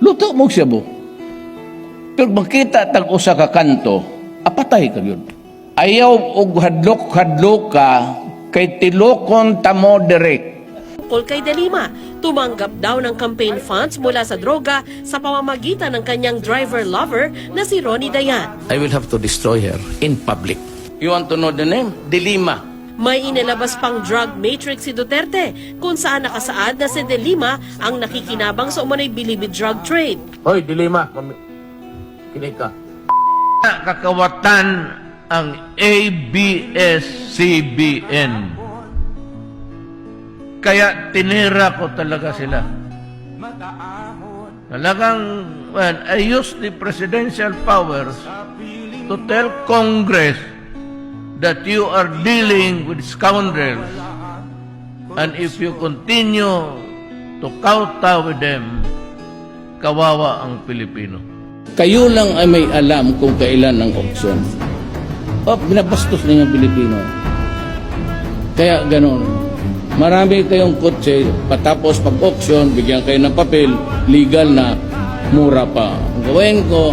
Luto mo siya mo. Pero makita tag usa ka kanto, apatay ka yun. Ayaw og hadlok-hadlok ka kay tilokon tamo direct. Tungkol kay De Lima, tumanggap daw ng campaign funds mula sa droga sa pamamagitan ng kanyang driver-lover na si Ronnie Dayan. I will have to destroy her in public. You want to know the name? Dilima. May inilabas pang drug matrix si Duterte kung saan nakasaad na si De Lima ang nakikinabang sa umunay bilibid drug trade. Hoy, dilema. Kinig ka. kakawatan ang ABS-CBN. Kaya tinira ko talaga sila. Talagang, well, I used the presidential powers to tell Congress that you are dealing with scoundrels. And if you continue to kowtow with them, kawawa ang Pilipino. Kayo lang ay may alam kung kailan ang auction. O, binabastos na yung Pilipino. Kaya ganon. Marami kayong kotse, patapos pag-auction, bigyan kayo ng papel, legal na, mura pa. Ang gawin ko,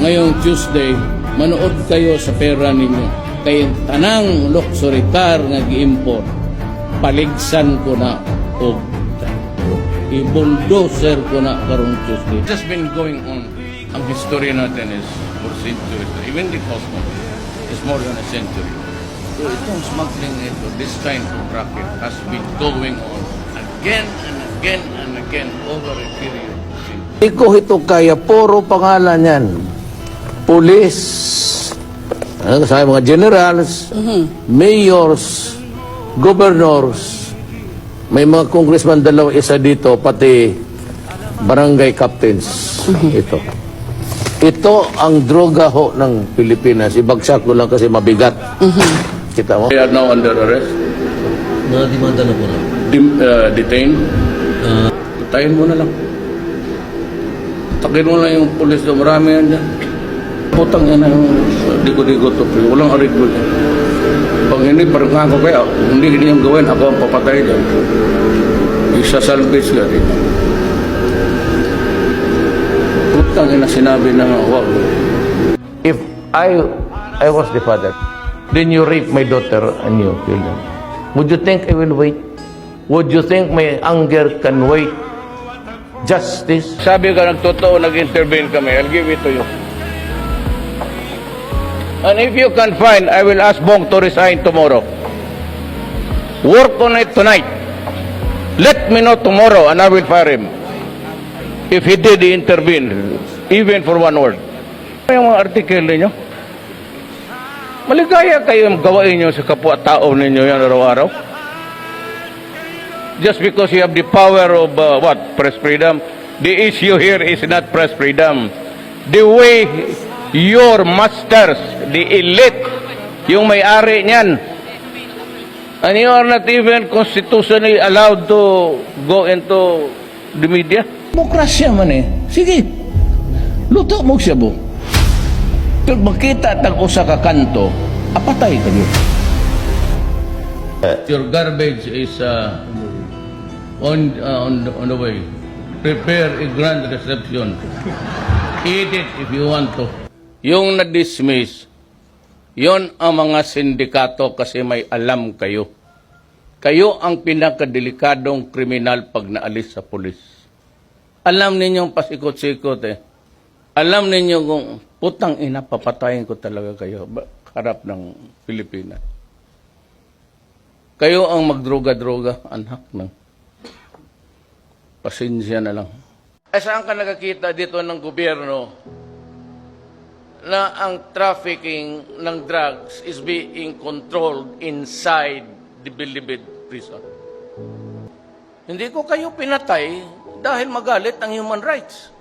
ngayong Tuesday, manood kayo sa pera ninyo. Kay tanang luxury car nga gi-import, paligsan ko na og i-bulldozer ko na karong Tuesday. Just been going on. Ang history natin is for centuries. Even the Cosmo is more than a century. So itong smuggling ito, this kind of racket has been going on again and again and again over a period of centuries. Hindi ko ito kaya, puro pangalan yan. Police, sa mga generals, mayors, governors, may mga congressman dalawa isa dito, pati barangay captains. Ito. Ito ang droga ho ng Pilipinas. Ibagsak ko lang kasi mabigat. Kita mo? They are now under arrest. Nadimanda na po na. Dim, uh, detained. Tayin mo na lang. Takin mo lang yung pulis doon. Marami yan dyan. Putang yan ang digo-digo to. Walang ariglo dyan. Pag hindi, parang nga ako kaya, hindi hindi yung gawin, ako ang papatay dyan. Isasalvage ka dito. Putang ina sinabi na wag. If I I was the father, then you rape my daughter and you kill them. Would you think I will wait? Would you think my anger can wait? Justice? Sabi ka nagtotoo, nag-intervene kami. I'll give it to you. And if you can find, I will ask Bong to resign tomorrow. Work on it tonight. Let me know tomorrow and I will fire him. If he did intervene, even for one word. Yung mga article ninyo, maligaya kayo yung gawain nyo sa kapwa-tao ninyo yan araw-araw. Just because you have the power of uh, what press freedom, the issue here is not press freedom. The way your masters, the elite, yung may-ari niyan, and you are not even constitutionally allowed to go into the media. Demokrasya man eh. Sige, luto mo siya mo. Pero makita tag usa ka kanto, apatay ka yun. Your garbage is uh, on, uh, on, on the way. Prepare a grand reception. Eat it if you want to. Yung na-dismiss, yon ang mga sindikato kasi may alam kayo. Kayo ang pinakadelikadong kriminal pag naalis sa pulis. Alam ninyong pasikot-sikot eh. Alam ninyo kung putang ina, papatayin ko talaga kayo harap ng Pilipinas. Kayo ang magdroga-droga, anak ng pasensya na lang. Ay saan ka nakakita dito ng gobyerno na ang trafficking ng drugs is being controlled inside the Bilibid prison? Hindi ko kayo pinatay dahil magalit ang human rights.